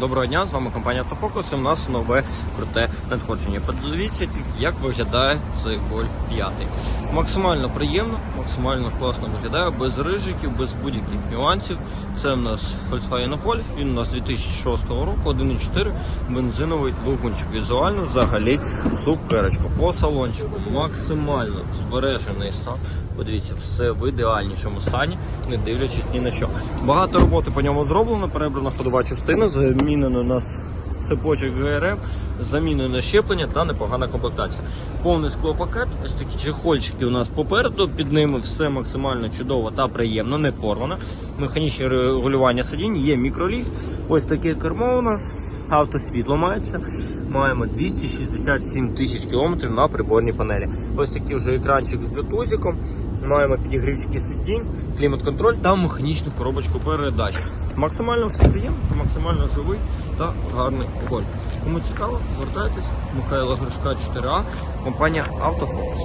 Доброго дня, з вами компанія Автофокус і у нас нове круте надходження. Подивіться, як виглядає цей Golf 5. Максимально приємно, максимально класно виглядає, без рижиків, без будь-яких нюансів. Це в нас Volkswagen Golf, він у нас 2006 року, 1.4 бензиновий двигунчик. Візуально взагалі суперечко. По салончику максимально збережений стан. Подивіться, все в ідеальнішому стані, не дивлячись ні на що. Багато роботи по ньому зроблено, перебрана ходова частина, замінено у нас цепочок ГРМ, замінено щеплення та непогана комплектація. Повний склопакет, ось такі чехольчики у нас попереду, під ними все максимально чудово та приємно, не порвано. Механічне регулювання сидінь, є мікроліф, ось таке кермо у нас. Автосвітло мається. Маємо 267 тисяч кілометрів на приборній панелі. Ось такий вже екранчик з блютузиком. Маємо підігрівчики сидінь, клімат-контроль та механічну коробочку передач. Максимально все приємно, максимально живий та гарний гольф. Кому цікаво, звертайтесь. Михайло Гришка 4А, компанія Автофокус.